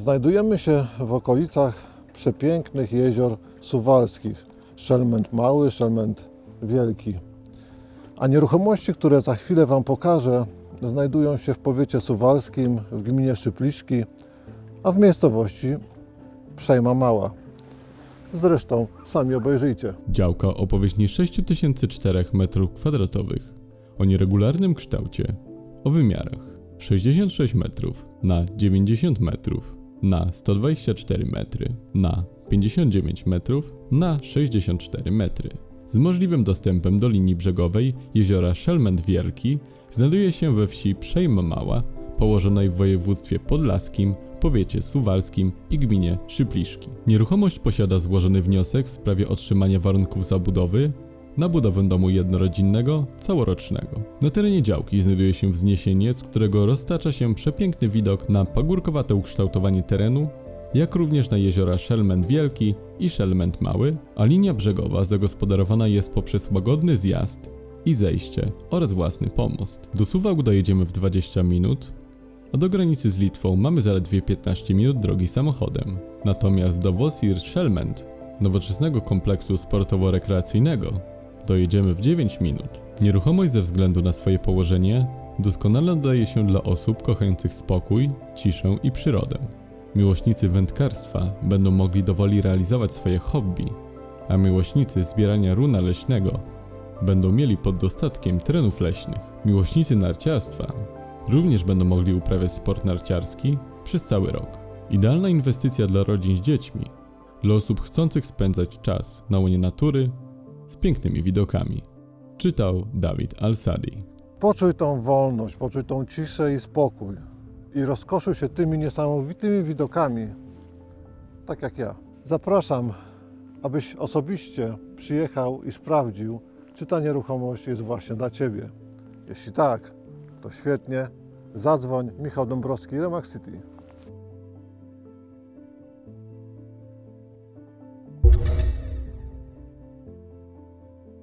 Znajdujemy się w okolicach przepięknych jezior suwalskich. Szelment Mały, Szelment Wielki. A nieruchomości, które za chwilę Wam pokażę, znajdują się w powiecie suwalskim, w gminie Szypliszki, a w miejscowości Przejma Mała. Zresztą sami obejrzyjcie. Działka o powierzchni 6004 m2 o nieregularnym kształcie, o wymiarach 66 metrów na 90 metrów na 124 metry na 59 metrów na 64 metry. Z możliwym dostępem do linii brzegowej jeziora Szelment Wielki znajduje się we wsi Przejma Mała, położonej w województwie podlaskim, powiecie suwalskim i gminie Szypliszki. Nieruchomość posiada złożony wniosek w sprawie otrzymania warunków zabudowy na budowę domu jednorodzinnego, całorocznego. Na terenie działki znajduje się wzniesienie, z którego roztacza się przepiękny widok na pagórkowate ukształtowanie terenu, jak również na jeziora Szelment Wielki i Szelment Mały, a linia brzegowa zagospodarowana jest poprzez łagodny zjazd i zejście oraz własny pomost. Do Suwałk dojedziemy w 20 minut, a do granicy z Litwą mamy zaledwie 15 minut drogi samochodem. Natomiast do Wosir Szelment, nowoczesnego kompleksu sportowo-rekreacyjnego, dojedziemy w 9 minut. Nieruchomość ze względu na swoje położenie doskonale nadaje się dla osób kochających spokój, ciszę i przyrodę. Miłośnicy wędkarstwa będą mogli dowoli realizować swoje hobby, a miłośnicy zbierania runa leśnego będą mieli pod dostatkiem terenów leśnych. Miłośnicy narciarstwa również będą mogli uprawiać sport narciarski przez cały rok. Idealna inwestycja dla rodzin z dziećmi, dla osób chcących spędzać czas na łonie natury z pięknymi widokami. Czytał Dawid Al-Sadi. Poczuj tą wolność, poczuj tą ciszę i spokój. I rozkoszuj się tymi niesamowitymi widokami, tak jak ja. Zapraszam, abyś osobiście przyjechał i sprawdził, czy ta nieruchomość jest właśnie dla Ciebie. Jeśli tak, to świetnie. Zadzwoń Michał Dąbrowski, Remax City.